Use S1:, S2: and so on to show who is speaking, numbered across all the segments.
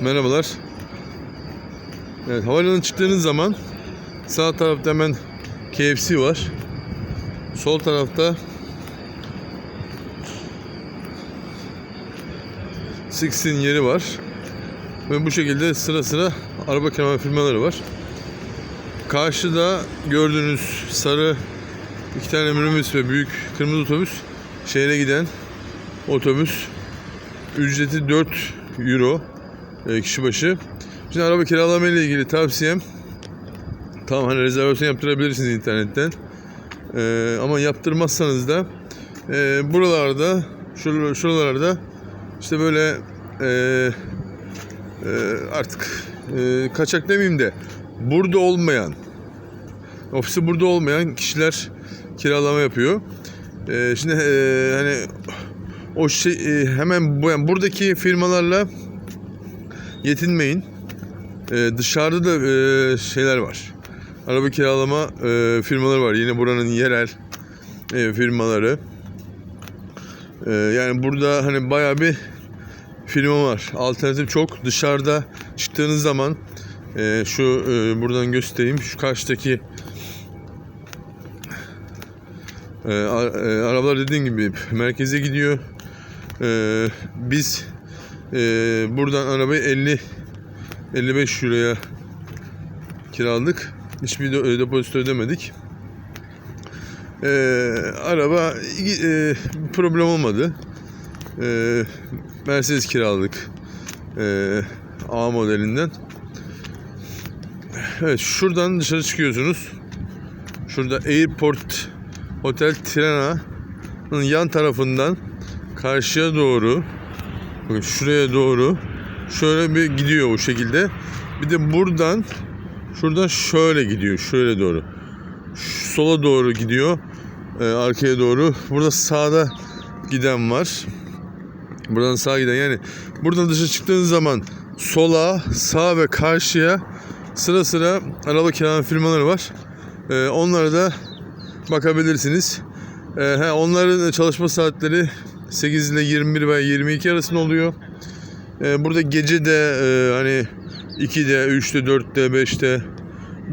S1: Merhabalar. Evet, havalimanına çıktığınız zaman sağ tarafta hemen KFC var. Sol tarafta Six'in yeri var. Ve bu şekilde sıra sıra araba kiralama firmaları var. Karşıda gördüğünüz sarı iki tane minibüs ve büyük kırmızı otobüs şehre giden otobüs. Ücreti 4 euro kişi başı. Şimdi araba kiralama ile ilgili tavsiyem tamam hani rezervasyon yaptırabilirsiniz internetten. E, ama yaptırmazsanız da e, buralarda şur- şuralarda işte böyle e, e, artık e, kaçak demeyeyim de burada olmayan ofisi burada olmayan kişiler kiralama yapıyor. E, şimdi e, hani o şey e, hemen bu yani buradaki firmalarla yetinmeyin. E, dışarıda da e, şeyler var. Araba kiralama e, firmaları var. Yine buranın yerel e, firmaları. E, yani burada hani bayağı bir firma var. Alternatif çok. Dışarıda çıktığınız zaman e, şu e, buradan göstereyim. Şu karşıdaki e, e, arabalar dediğim gibi merkeze gidiyor. E, biz e, buradan arabayı 50 55 euroya kiraladık. Hiçbir de, depozito ödemedik. E, araba e, problem olmadı. E, Mercedes kiraladık. E, A modelinden. Evet şuradan dışarı çıkıyorsunuz. Şurada Airport Hotel Tirana'nın yan tarafından karşıya doğru bakın şuraya doğru şöyle bir gidiyor o şekilde. Bir de buradan şuradan şöyle gidiyor şöyle doğru. Şu sola doğru gidiyor. e, arkaya doğru. Burada sağda giden var. Buradan sağa giden yani buradan dışarı çıktığınız zaman sola, sağ ve karşıya sıra sıra araba kiralama firmaları var. Ee, onlara da bakabilirsiniz. Ee, he, onların çalışma saatleri 8 ile 21 veya 22 arasında oluyor. Ee, burada gece de e, hani 2'de, 3'te, 4'te, 5'te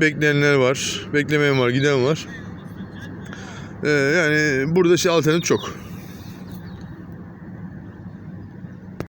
S1: bekleyenler var. Beklemeyen var, giden var. Ee, yani burada şey alternatif çok.